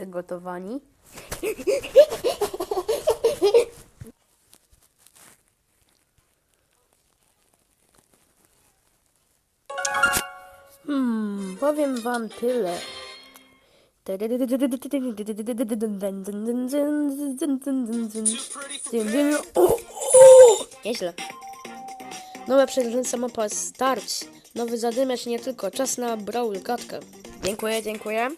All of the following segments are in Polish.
Przygotowani. Hmm, powiem wam tyle. O, o, Nieźle. Nowe przeglądająca mapa Start. Nowy zadymiarz nie tylko. Czas na Brawl Gadkę. Dziękuję, dziękuję.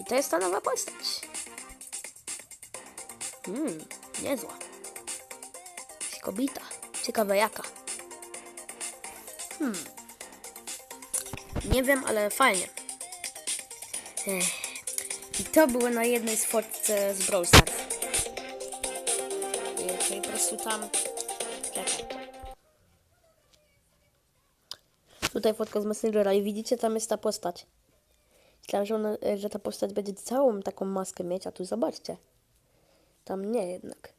I to jest ta nowa postać. Hmm, niezła. Kobita. Ciekawe jaka. Hmm. Nie wiem, ale fajnie. Ech. I to było na jednej z fotce z Brawl Stars. I- po prostu tam... Czekaj. Tutaj fotka z Messengera i widzicie, tam jest ta postać. Myślałem, że, ona, że ta postać będzie całą taką maskę mieć, a tu zobaczcie. Tam nie jednak.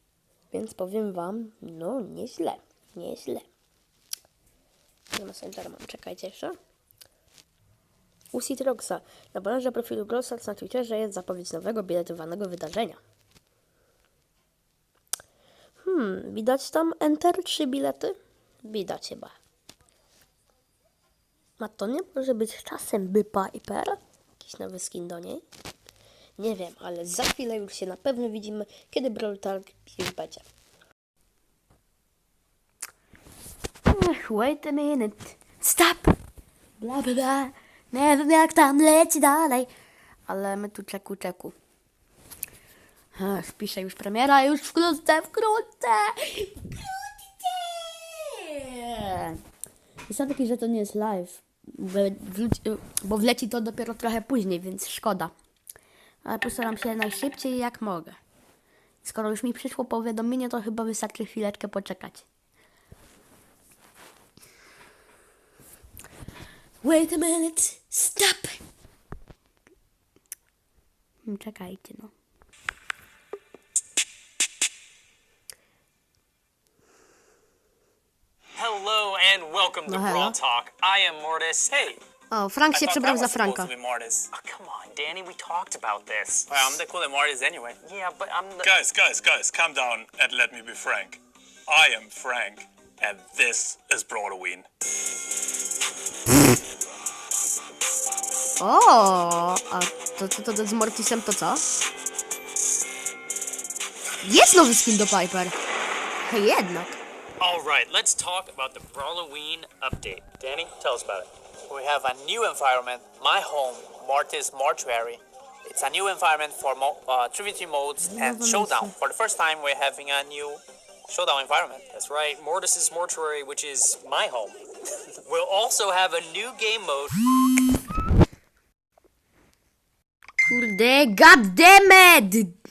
Więc powiem wam, no nieźle, nieźle. Z Messengera mam, czekajcie jeszcze. U Citroxa. Na bannerze profilu Glossax na Twitterze jest zapowiedź nowego biletowanego wydarzenia. Hmm, widać tam Enter trzy bilety? Widać chyba. A to nie może być czasem by Piper? Jakiś nowy skin do niej? Nie wiem, ale za chwilę już się na pewno widzimy, kiedy Brawl Talk już będzie. Ech, wait a minute. Stop! Bla bla bla. Nie wiem jak tam leci dalej. Ale my tu czeku czeku. Ech, pisze już premiera, już wkrótce, wkrótce! Wkrótce! Jest taki, że to nie jest live, bo wleci- to dopiero trochę później, więc szkoda. Ale postaram się najszybciej jak mogę. Skoro już mi przyszło powiadomienie, to chyba wystarczy chwileczkę poczekać. Wait a minute, stop! Hmm, Czekajcie, no. And welcome to No, hello. Brawl Talk. I am Mortis. Hey. O, Frank I się thought przebrał that za was supposed Franka. Mortis. Oh, come on, Danny. We talked about this. Well, I'm the cooler Mortis anyway. Yeah, but I'm the. Guys, guys, guys, calm down and let me be frank. I am Frank, and this is Broadween. O, oh, a to, to, to, to z Mortisem to co? Jest nowy skin do Piper. Hej, Jednak. All right, let's talk about the Brawloween update. Danny, tell us about it. We have a new environment, my home, Mortis Mortuary. It's a new environment for mo- uh, Trivity modes and Showdown. For the first time, we're having a new Showdown environment. That's right, Mortis's Mortuary, which is my home. we'll also have a new game mode. Kurde, goddammit! Out.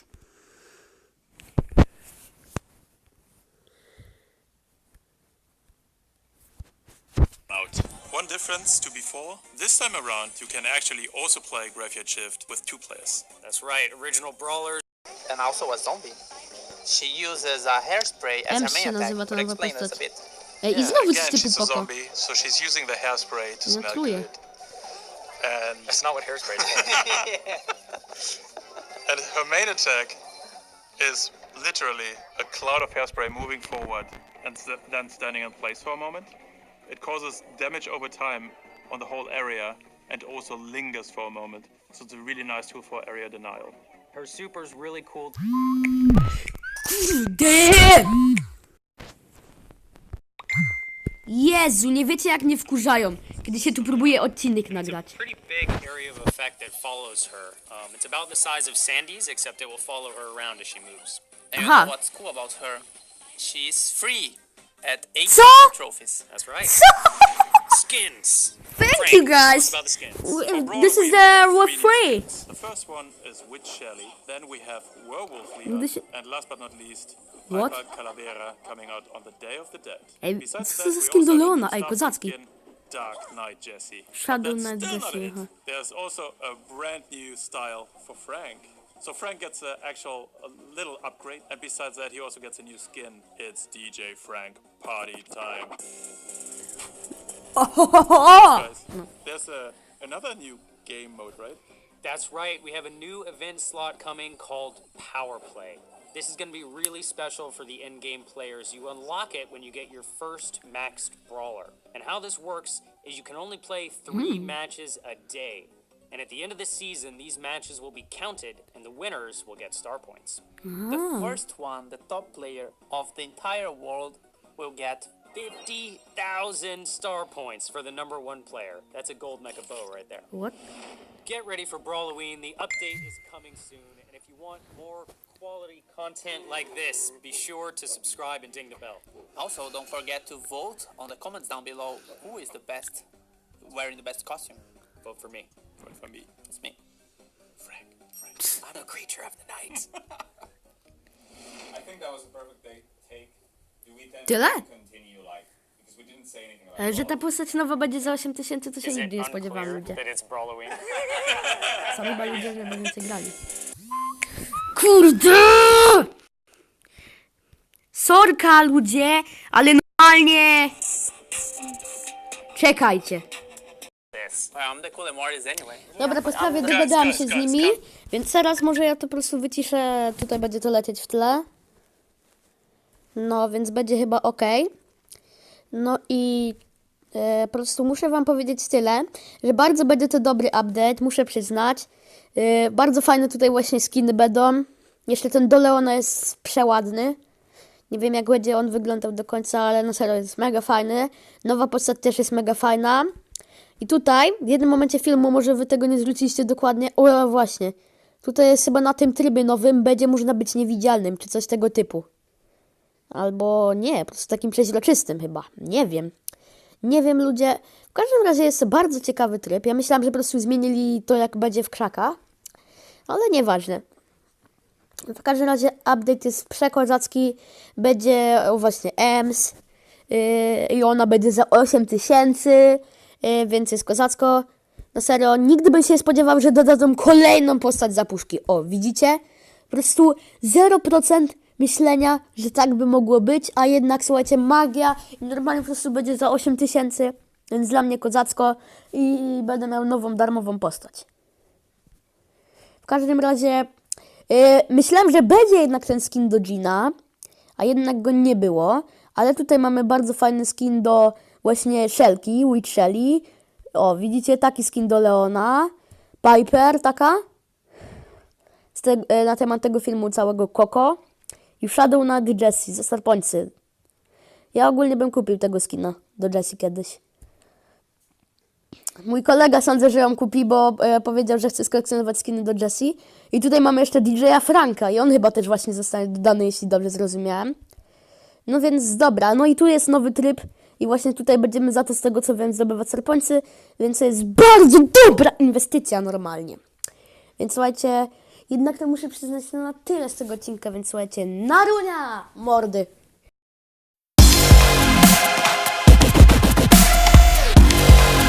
Difference to before, this time around you can actually also play Graveyard Shift with two players. That's right, original Brawlers. And also a zombie. She uses a hairspray as Em her main attack. nazywa ta Could nowa explain this a bit. Ej, i znowu Again, z typu she's a poko. zombie, so she's using the hairspray to No smell good. And, That's not what hairspray is for. and her main attack is literally a cloud of hairspray moving forward and then standing in place for a moment. It causes damage over time on the whole area and also lingers for a moment. So it's a really nice tool for area denial. Her super's really cool. Jezu, nie wiecie jak mnie wkurzają, kiedy się tu próbuje odcinek nagrać. Pretty big area of effect that follows her. Um, it's about the size of Sandy's, except it will follow her around as she moves. And Aha. what's cool about her? She's free at 8 Co? trophies. That's right. Co? Skins. Thank Frank, you guys. about the skins. W- This is the what free. The first one is Witch Shelly. Then we have Werewolf Leader. And last but not least, What? Calavera coming out on the Day of the Dead. Ej, Besides co that, za we skin do also have a Leona? new Ej, kozacki. skin, Dark Knight Jesse. Shadow Knight Jesse. There's also a brand new style for Frank. So Frank gets an actual a little upgrade, and besides that, he also gets a new skin. It's DJ Frank Party Time. Guys, there's a, another new game mode, right? That's right, we have a new event slot coming called Power Play. This is going to be really special for the end game players. You unlock it when you get your first maxed brawler. And how this works is you can only play three hmm. matches a day. And at the end of the season, these matches will be counted, and the winners will get star points. Ah. The first one, the top player of the entire world, will get 50,000 star points for the number one player. That's a gold mecha bow right there. What? Get ready for Brawloween. The update is coming soon. And if you want more quality content like this, be sure to subscribe and ding the bell. Also, don't forget to vote on the comments down below who is the best, wearing the best costume. Vote for me. Vote for me. It's me. Frank, Frank. I'm a creature of the night. I think that was a perfect Ale że ta postać nowa będzie za 8 tysięcy, to się nigdy nie spodziewałam unclear ludzie. Sami chyba ludzie, żeby więcej grali. Kurde! Sorka ludzie, ale normalnie... Czekajcie. Dobra, po sprawie dogadałam się z nimi, więc teraz może ja to po prostu wyciszę, tutaj będzie to lecieć w tle. No, więc będzie chyba ok. No i e, po prostu muszę wam powiedzieć tyle, że bardzo będzie to dobry update, muszę przyznać. E, bardzo fajne tutaj właśnie skiny będą. Jeszcze ten do Leona jest przeładny. Nie wiem jak będzie on wyglądał do końca, ale no serio jest mega fajny. Nowa postać też jest mega fajna. I tutaj, w jednym momencie filmu, może wy tego nie zwróciliście dokładnie, o właśnie, tutaj jest chyba na tym trybie nowym, będzie można być niewidzialnym, czy coś tego typu. Albo nie, po prostu takim przeźroczystym chyba, nie wiem. Nie wiem ludzie, w każdym razie jest to bardzo ciekawy tryb, ja myślałam, że po prostu zmienili to jak będzie w krzakach, ale nieważne. W każdym razie update jest przekozacki, będzie właśnie EMS yy, i ona będzie za 8000 tysięcy, yy, więc jest kozacko. Na serio, nigdy bym się nie spodziewał, że dodadzą kolejną postać za puszki. O, widzicie? Po prostu 0% myślenia, że tak by mogło być, a jednak słuchajcie, magia i normalnie po prostu będzie za 8000 tysięcy, więc dla mnie kozacko i będę miał nową darmową postać. W każdym razie yy, myślałem, że będzie jednak ten skin do Gina, a jednak go nie było. Ale tutaj mamy bardzo fajny skin do właśnie Shelki, Witch Shelly. O, widzicie, taki skin do Leona. Piper taka. Te, e, na temat tego filmu całego Coco. I Shadow na Jessie ze Starpońcy. Ja ogólnie bym kupił tego skina do Jessie kiedyś. Mój kolega sądzę, że ją kupi, bo e, powiedział, że chce skolekcjonować skiny do Jessie. I tutaj mamy jeszcze DJ-a Franka i on chyba też właśnie zostanie dodany, jeśli dobrze zrozumiałem. No więc dobra, no i tu jest nowy tryb i właśnie tutaj będziemy za to z tego co wiem zdobywać serpońcy, więc to jest bardzo dobra inwestycja normalnie. Więc słuchajcie, jednak to muszę przyznać na tyle z tego odcinka, więc słuchajcie, narunia mordy!